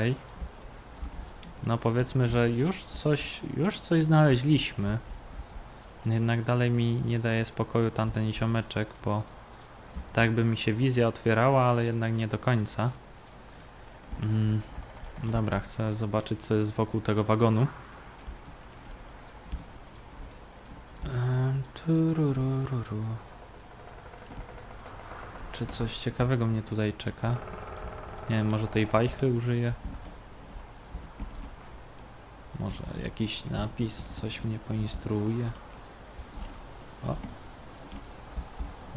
Okej. No powiedzmy, że już coś, już coś znaleźliśmy. Jednak dalej mi nie daje spokoju tamten isiomeczek, bo tak by mi się wizja otwierała, ale jednak nie do końca. Mm, dobra, chcę zobaczyć co jest wokół tego wagonu. Czy coś ciekawego mnie tutaj czeka? Nie wiem, może tej wajchy użyję? Może jakiś napis, coś mnie poinstruuje? O.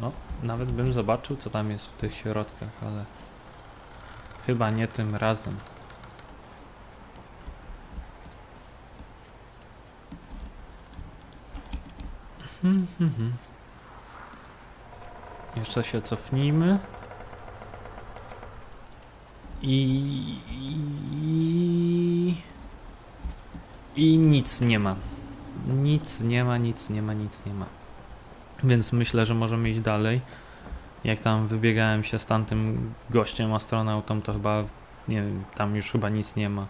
No, nawet bym zobaczył, co tam jest w tych środkach, ale chyba nie tym razem. Hmm, hmm, hmm. Jeszcze się cofnijmy. I, i, I nic nie ma. Nic nie ma, nic nie ma, nic nie ma. Więc myślę, że możemy iść dalej. Jak tam wybiegałem się z tamtym gościem, astronautą, to chyba, nie wiem, tam już chyba nic nie ma.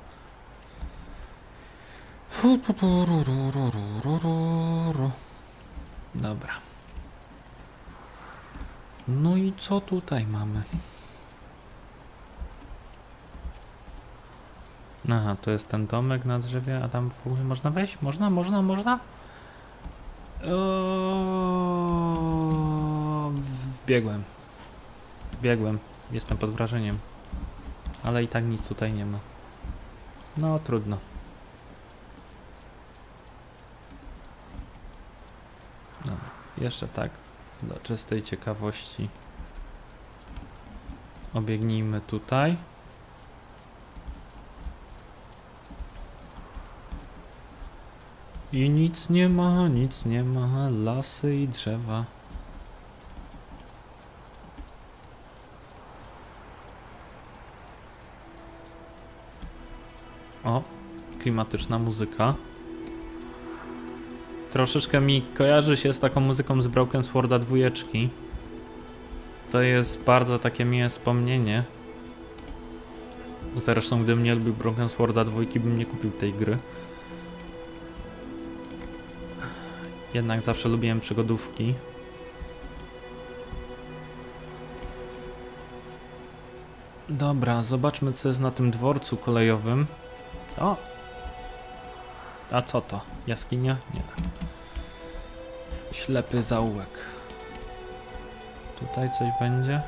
Dobra. No i co tutaj mamy? Aha, to jest ten domek na drzewie, a tam w ogóle można wejść? Można, można, można? O, wbiegłem. Wbiegłem. Jestem pod wrażeniem. Ale i tak nic tutaj nie ma. No, trudno. Dobra, jeszcze tak, dla czystej ciekawości. Obiegnijmy tutaj. I nic nie ma, nic nie ma, lasy i drzewa. O, klimatyczna muzyka. Troszeczkę mi kojarzy się z taką muzyką z Broken Sworda dwójeczki. To jest bardzo takie miłe wspomnienie. Zresztą gdybym nie lubił Broken Sworda dwójki, bym nie kupił tej gry. Jednak zawsze lubiłem przygodówki. Dobra, zobaczmy co jest na tym dworcu kolejowym. O! A co to? Jaskinia? Nie. Ślepy zaułek. Tutaj coś będzie?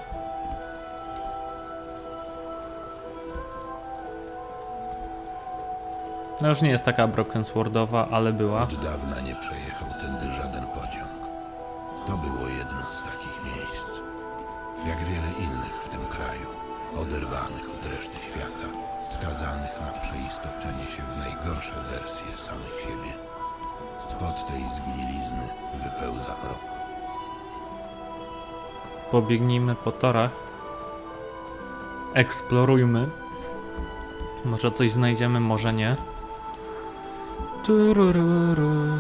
No już nie jest taka Broken Swordowa, ale była. Od dawna nie przejechał tędy żaden pociąg. To było jedno z takich miejsc. Jak wiele innych w tym kraju, oderwanych od reszty świata, skazanych na przeistoczenie się w najgorsze wersje samych siebie. Spod tej zgnilizny wypełza mrok. Pobiegnijmy po torach. Eksplorujmy. Może coś znajdziemy, może nie. Turururu.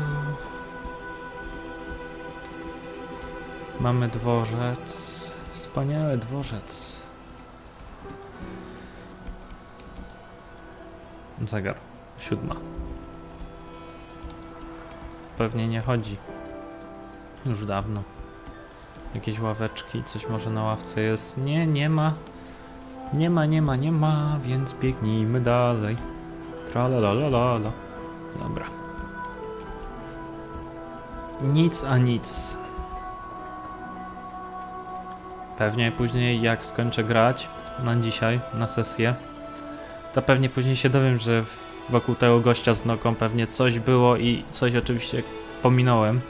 Mamy dworzec. Wspaniały dworzec. Zegar. Siódma. Pewnie nie chodzi. Już dawno. Jakieś ławeczki, coś może na ławce jest. Nie, nie ma. Nie ma, nie ma, nie ma, więc biegnijmy dalej. Tralalalala. Dobra. Nic a nic. Pewnie później jak skończę grać na dzisiaj, na sesję, to pewnie później się dowiem, że wokół tego gościa z nogą pewnie coś było i coś oczywiście pominąłem.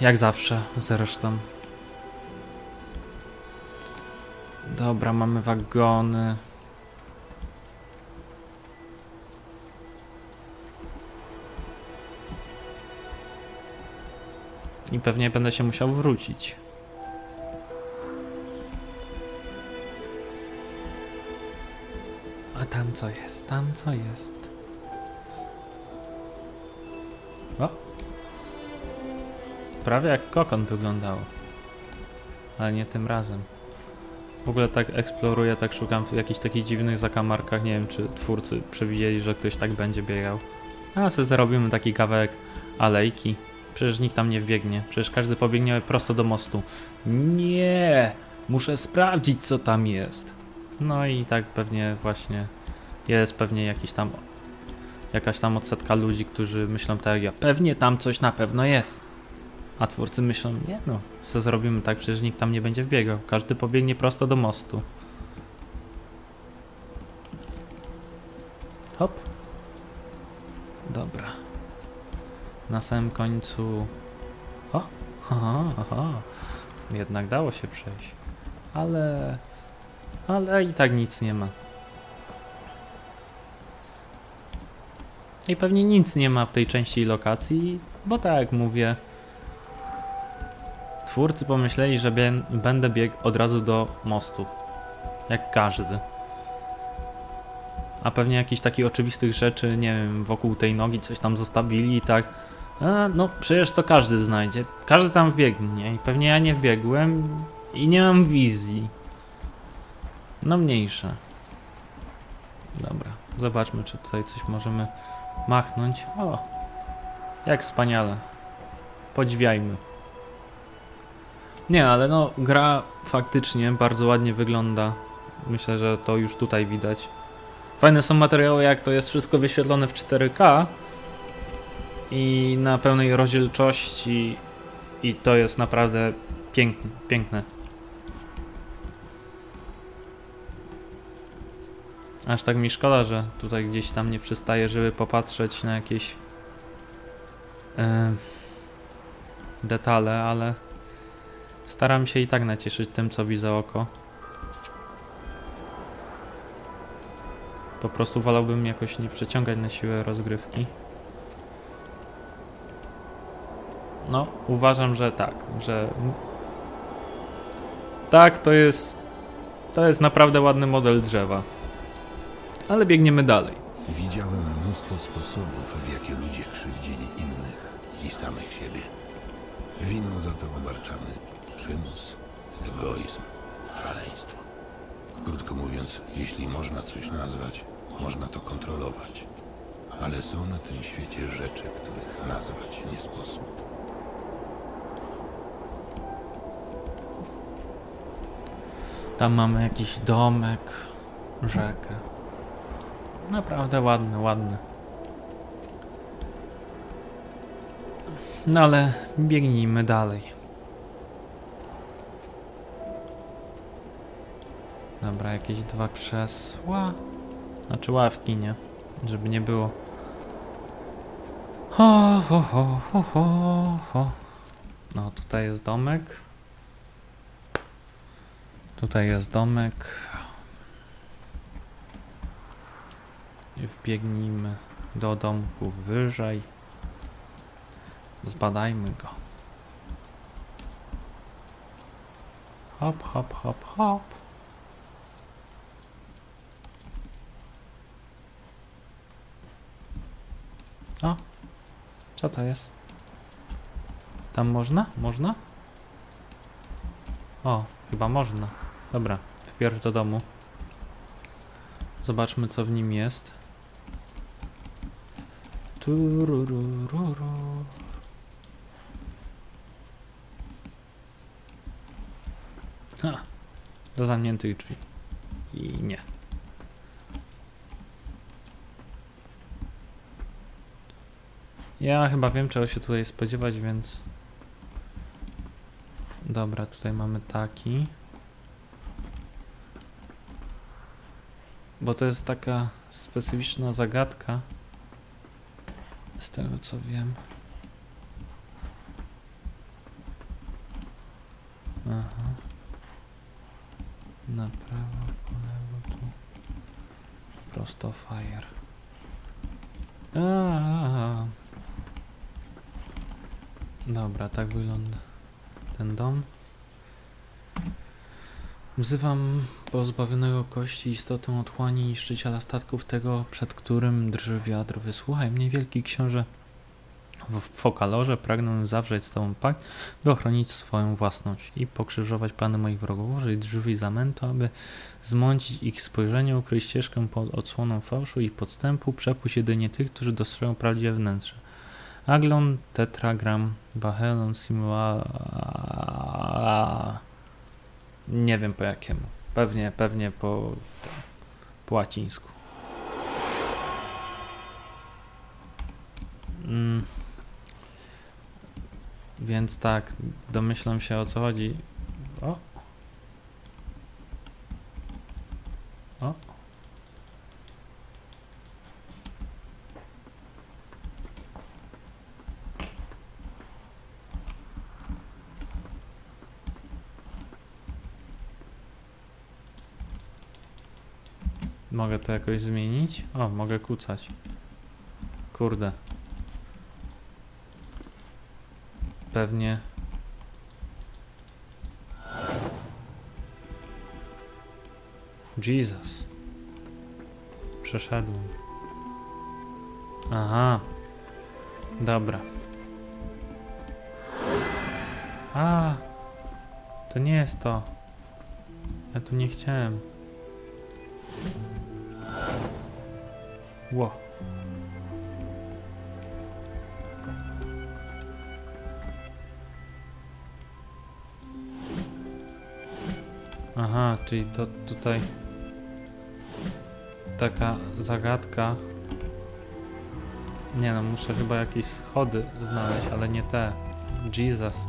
Jak zawsze, zresztą. Dobra, mamy wagony. I pewnie będę się musiał wrócić. A tam co jest? Tam co jest? O! Prawie jak kokon wyglądał. Ale nie tym razem. W ogóle tak eksploruję, tak szukam w jakichś takich dziwnych zakamarkach. Nie wiem, czy twórcy przewidzieli, że ktoś tak będzie biegał. A sobie zarobimy taki kawałek alejki. Przecież nikt tam nie wbiegnie. Przecież każdy pobiegnie prosto do mostu. Nie! Muszę sprawdzić, co tam jest. No i tak pewnie właśnie jest pewnie jakiś tam jakaś tam odsetka ludzi, którzy myślą tak jak ja. Pewnie tam coś na pewno jest. A twórcy myślą, nie no, co zrobimy tak, przecież nikt tam nie będzie wbiegał. Każdy pobiegnie prosto do mostu. Hop. Na samym końcu... O! Aha, aha. Jednak dało się przejść. Ale... Ale i tak nic nie ma. I pewnie nic nie ma w tej części lokacji, bo tak jak mówię, twórcy pomyśleli, że bie- będę biegł od razu do mostu. Jak każdy. A pewnie jakichś takich oczywistych rzeczy, nie wiem, wokół tej nogi coś tam zostawili i tak. A, no przecież to każdy znajdzie. Każdy tam wbiegnie i pewnie ja nie wbiegłem i nie mam wizji. No mniejsze. Dobra, zobaczmy czy tutaj coś możemy machnąć. O, jak wspaniale. Podziwiajmy. Nie, ale no, gra faktycznie bardzo ładnie wygląda. Myślę, że to już tutaj widać. Fajne są materiały, jak to jest wszystko wyświetlone w 4K i na pełnej rozdzielczości i to jest naprawdę piękne. piękne. Aż tak mi szkoda, że tutaj gdzieś tam nie przystaje, żeby popatrzeć na jakieś e, detale, ale staram się i tak nacieszyć tym, co widzę oko. Po prostu wolałbym jakoś nie przeciągać na siłę rozgrywki. No, uważam, że tak, że tak, to jest to jest naprawdę ładny model drzewa. Ale biegniemy dalej. Widziałem mnóstwo sposobów, w jakie ludzie krzywdzili innych i samych siebie. Winą za to obarczamy przymus, egoizm, szaleństwo. Krótko mówiąc, jeśli można coś nazwać, można to kontrolować. Ale są na tym świecie rzeczy, których nazwać nie sposób. Tam mamy jakiś domek, rzekę. Naprawdę ładny, ładny. No ale biegnijmy dalej. Dobra, jakieś dwa krzesła. Znaczy ławki, nie? Żeby nie było. Ho, ho, ho, ho, ho, ho. No, tutaj jest domek. Tutaj jest domek. Wbiegnijmy do domku wyżej. Zbadajmy go. Hop, hop, hop, hop. O, co to jest? Tam można? Można? O, chyba można. Dobra, wpierw do domu. Zobaczmy, co w nim jest. Tururururu. Ha, do zamkniętych drzwi. I nie. Ja chyba wiem, czego się tutaj spodziewać, więc... Dobra, tutaj mamy taki. Bo to jest taka specyficzna zagadka. Z tego co wiem. Aha. Na prawo, po lewo, tu. Prosto fire. Aaaa. Dobra, tak wygląda ten dom. Wzywam pozbawionego kości istotę otchłani niszczyciela statków tego, przed którym drży wiatr. Wysłuchaj mnie, wielki książę W Fokalorze pragnę zawrzeć z Tobą pakt, by ochronić swoją własność i pokrzyżować plany moich wrogów, użyć drzwi zamętu, aby zmącić ich spojrzenie, ukryć ścieżkę pod odsłoną fałszu i podstępu, przepuść jedynie tych, którzy dostrzegają prawdziwe wnętrze. Aglon, tetragram, Bahelon, Simula... Nie wiem po jakiemu. Pewnie, pewnie po, po łacińsku. Mm. Więc tak, domyślam się o co chodzi. O. O. Mogę to jakoś zmienić? O, mogę kucać. Kurde. Pewnie. Jesus. Przeszedłem. Aha. Dobra. A. To nie jest to. Ja tu nie chciałem. Aha, czyli to tutaj taka zagadka. Nie no, muszę chyba jakieś schody znaleźć, ale nie te. Jesus.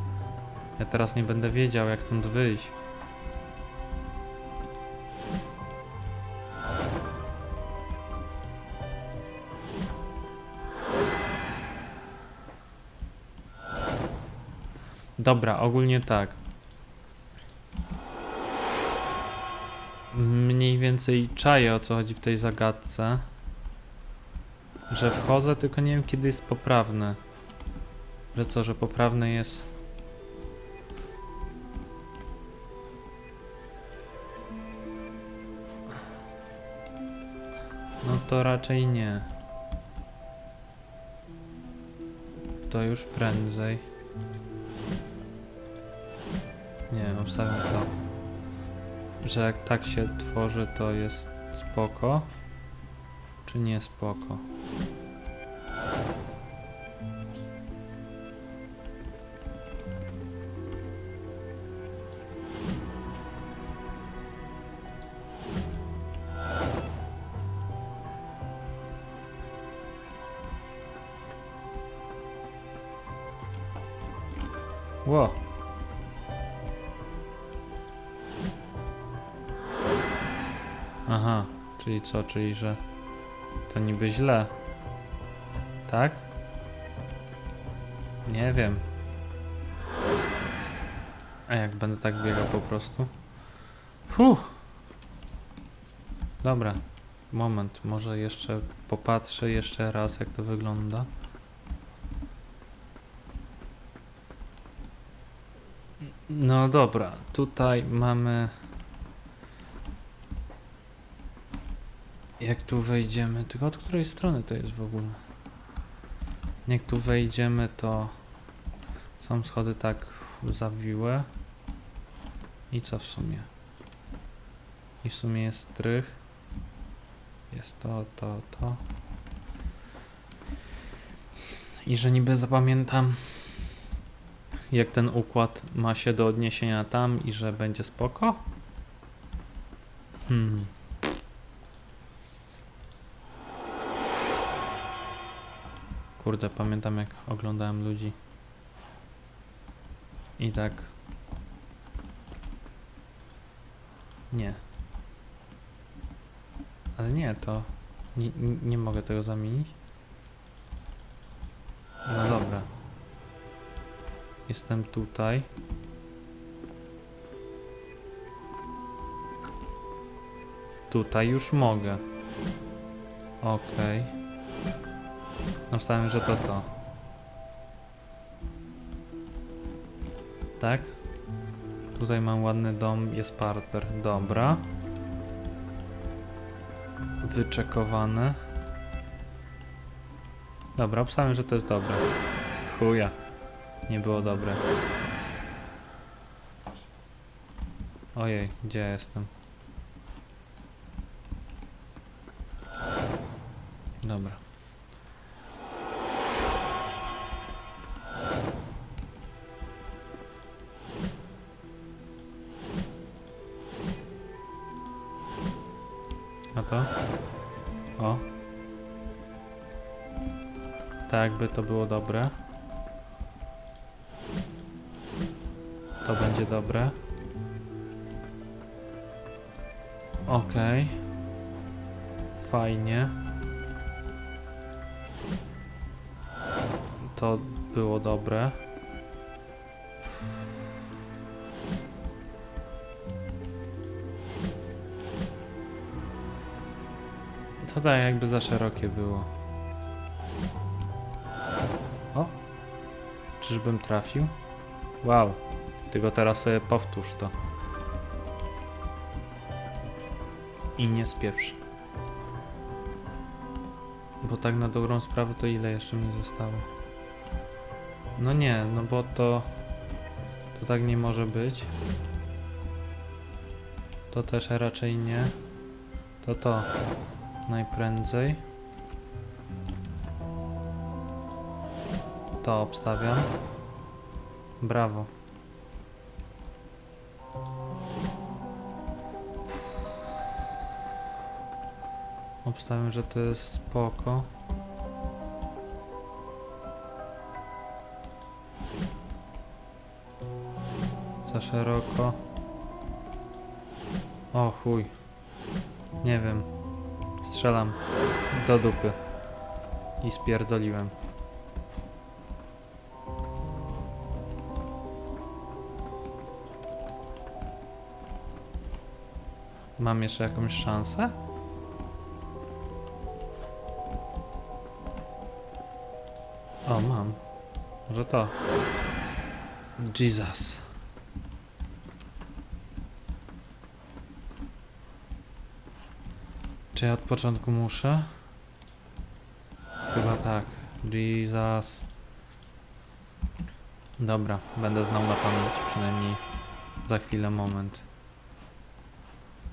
Ja teraz nie będę wiedział, jak stąd wyjść. Dobra, ogólnie tak. Mniej więcej czaję o co chodzi w tej zagadce. Że wchodzę, tylko nie wiem kiedy jest poprawne. Że co, że poprawne jest. No to raczej nie. To już prędzej. Nie obstawiam to. Że jak tak się tworzy, to jest spoko. Czy nie spoko? Co, czyli że to niby źle. Tak? Nie wiem. A jak będę tak biegał po prostu? Fuh. Dobra. Moment, może jeszcze popatrzę jeszcze raz jak to wygląda. No dobra, tutaj mamy Jak tu wejdziemy? Tylko od której strony to jest w ogóle? Jak tu wejdziemy, to są schody tak zawiłe. I co w sumie? I w sumie jest strych. Jest to, to, to. I że niby zapamiętam, jak ten układ ma się do odniesienia tam i że będzie spoko? Hmm. Kurde, pamiętam jak oglądałem ludzi. I tak. Nie. Ale nie, to. Nie, nie- mogę tego zamienić. No dobra. Jestem tutaj. Tutaj już mogę. Okej. Myślałem, że to to. Tak? Tutaj mam ładny dom, jest parter. Dobra. Wyczekowane. Dobra, obstałem, że to jest dobre. chuja. Nie było dobre. Ojej, gdzie ja jestem? Dobra. To było dobre. To będzie dobre. Okej. Fajnie. To było dobre. To tak jakby za szerokie było. Czyżbym trafił? Wow. Tylko teraz sobie powtórz to. I nie spieprz. Bo tak na dobrą sprawę to ile jeszcze mi zostało? No nie, no bo to... To tak nie może być. To też raczej nie. To to. Najprędzej. To obstawiam. Brawo. Obstawiam, że to jest spoko. Za szeroko. O chuj. Nie wiem. Strzelam do dupy. I spierdoliłem. Mam jeszcze jakąś szansę? O, mam. Może to. Jesus. Czy ja od początku muszę? Chyba tak. Jesus. Dobra, będę znał na pamięć przynajmniej za chwilę moment.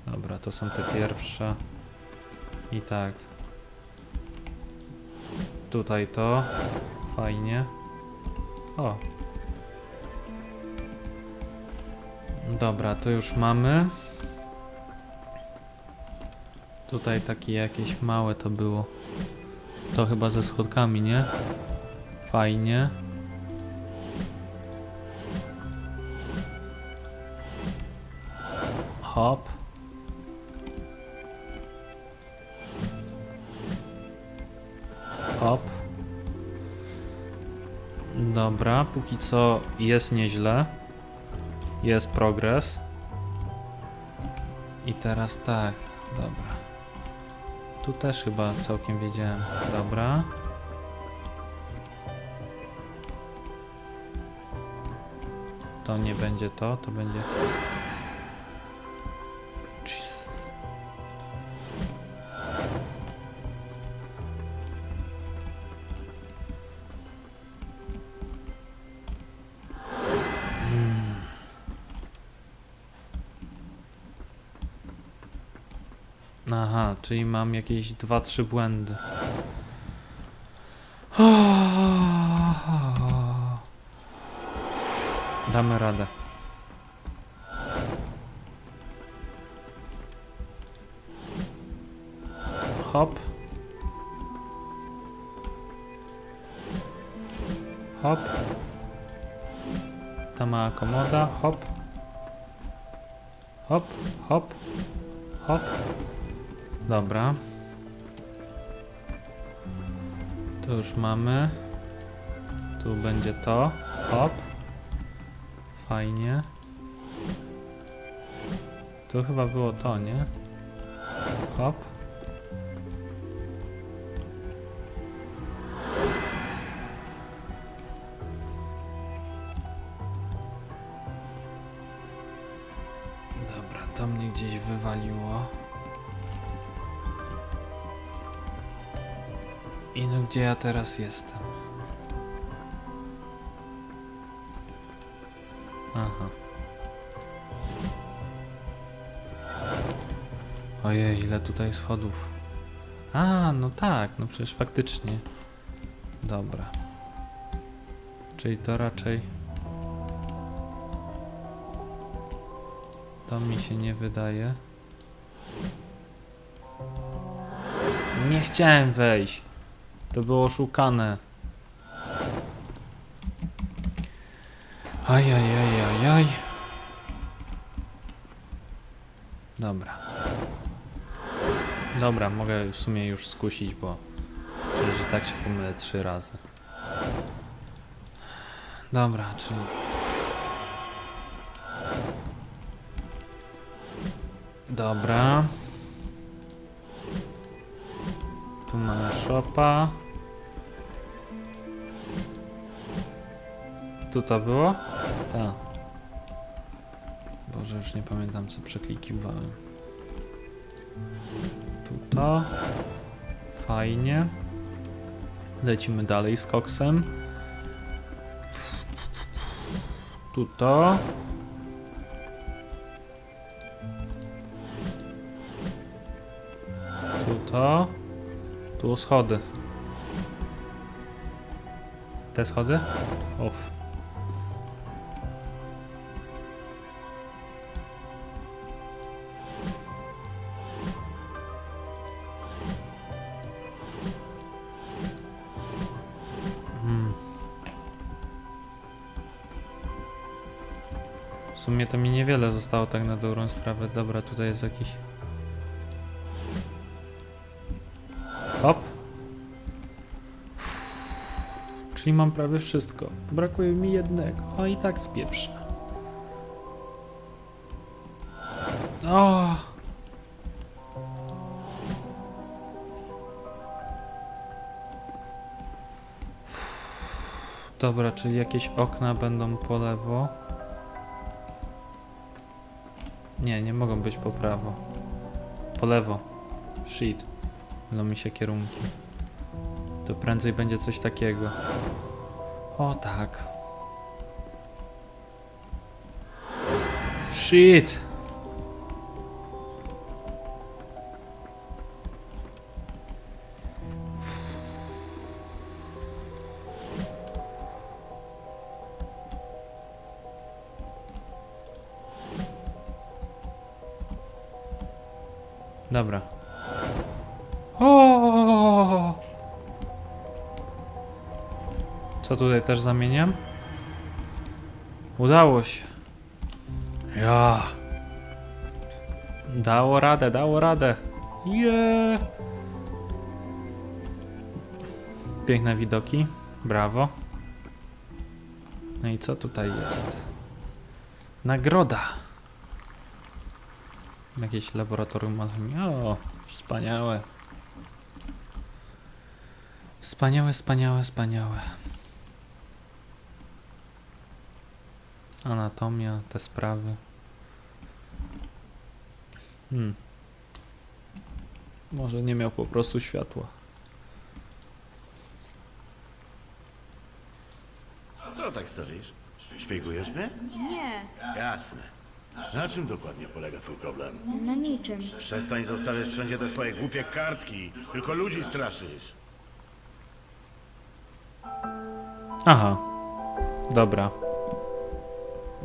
Dobra, to są te pierwsze. I tak. Tutaj to. Fajnie. O. Dobra, to już mamy. Tutaj takie jakieś małe to było. To chyba ze schodkami, nie? Fajnie. Hop. Dobra, póki co jest nieźle. Jest progres. I teraz tak, dobra. Tu też chyba całkiem wiedziałem. Dobra. To nie będzie to, to będzie. Czyli mam jakieś 2-3 błędy. Damy radę. Hop. Hop. Ta mała komoda. Hop. Hop, hop, hop. Dobra. To już mamy. Tu będzie to. Hop. Fajnie. Tu chyba było to, nie? Hop. I no gdzie ja teraz jestem? Aha. Ojej, ile tutaj schodów. A, no tak, no przecież faktycznie. Dobra. Czyli to raczej... To mi się nie wydaje. Nie chciałem wejść. To było oszukane. Ajajajajaj. Dobra. Dobra, mogę w sumie już skusić, bo że tak się pomylę trzy razy. Dobra, czyli... Dobra. Tu mamy szopa. Tu to było? Tak. Boże, już nie pamiętam co przeklikiwałem. Tu to. Fajnie. Lecimy dalej z koksem. Tu to. Tu to. Tu schody. Te schody? Uff. Sumie to mi niewiele zostało tak na dobrą sprawę. Dobra, tutaj jest jakiś... Hop. Czyli mam prawie wszystko. Brakuje mi jednego. O i tak spieprzę. O! Dobra, czyli jakieś okna będą po lewo. Nie, nie mogą być po prawo. Po lewo. Shit. Mylą mi się kierunki. To prędzej będzie coś takiego. O tak. Shit! Dobra. O! Co tutaj też zamieniam? Udało się. Ja. Dało radę, dało radę. Je. Piękne widoki. Brawo. No i co tutaj jest? Nagroda. Jakieś laboratorium alchemii. O, wspaniałe. Wspaniałe, wspaniałe, wspaniałe. Anatomia, te sprawy. Hmm. Może nie miał po prostu światła. Co tak stoisz? Szpiegujesz mnie? Nie, Jasne. Na czym dokładnie polega twój problem? na niczym. Przestań zostawiać wszędzie te swoje głupie kartki. Tylko ludzi straszysz. Aha. Dobra.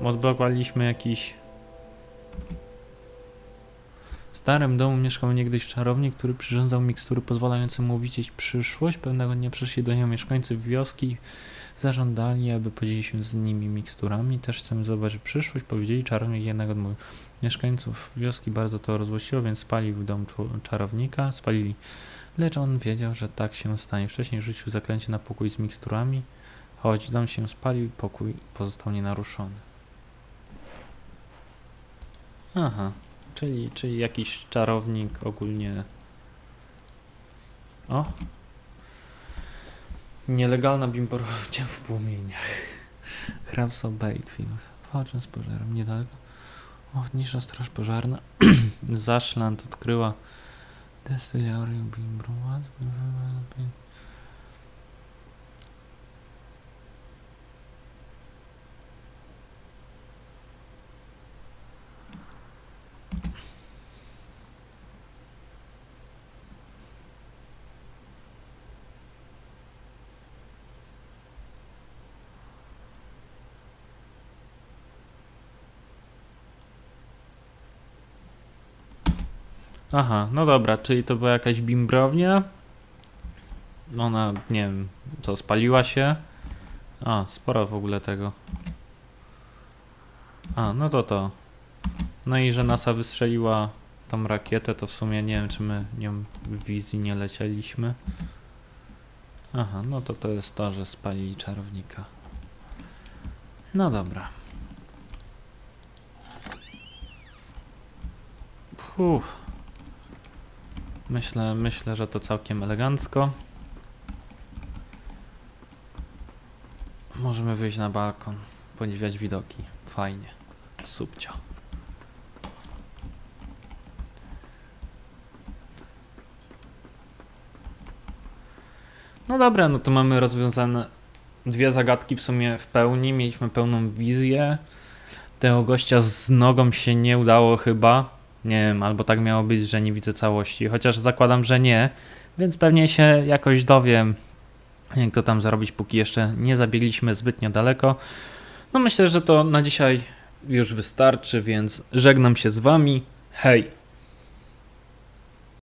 Odblokowaliśmy jakiś... W starym domu mieszkał niegdyś czarownik, który przyrządzał mikstury pozwalające mu widzieć przyszłość. Pewnego dnia przyszli do niego mieszkańcy wioski. Zażądali, aby podzielić się z nimi miksturami. Też chcemy zobaczyć przyszłość. Powiedzieli, czarownik jednak odmówił. Mieszkańców wioski bardzo to rozłościło, więc spalił dom czarownika. Spalili. Lecz on wiedział, że tak się stanie. Wcześniej rzucił zaklęcie na pokój z miksturami. Choć dom się spalił, pokój pozostał nienaruszony. Aha, czyli, czyli jakiś czarownik ogólnie. O! Nielegalna bimborownia w płomieniach. Hrabstwo Baitfield. Walczę z pożarem niedaleko. Ochotnicza straż pożarna. Zaszland odkryła destylarium bimbrowa. Aha, no dobra, czyli to była jakaś bimbrownia. Ona, nie wiem, co, spaliła się? A, sporo w ogóle tego. A, no to to. No i że NASA wystrzeliła tą rakietę, to w sumie nie wiem, czy my nią w wizji nie lecieliśmy. Aha, no to to jest to, że spalili czarownika. No dobra. Uff. Myślę, myślę, że to całkiem elegancko. Możemy wyjść na balkon, podziwiać widoki. Fajnie. Subcio. No dobra, no to mamy rozwiązane dwie zagadki w sumie w pełni. Mieliśmy pełną wizję. Tego gościa z nogą się nie udało chyba. Nie wiem, albo tak miało być, że nie widzę całości. Chociaż zakładam, że nie. Więc pewnie się jakoś dowiem, jak to tam zrobić, póki jeszcze nie zabiegliśmy zbytnio daleko. No myślę, że to na dzisiaj już wystarczy, więc żegnam się z wami. Hej!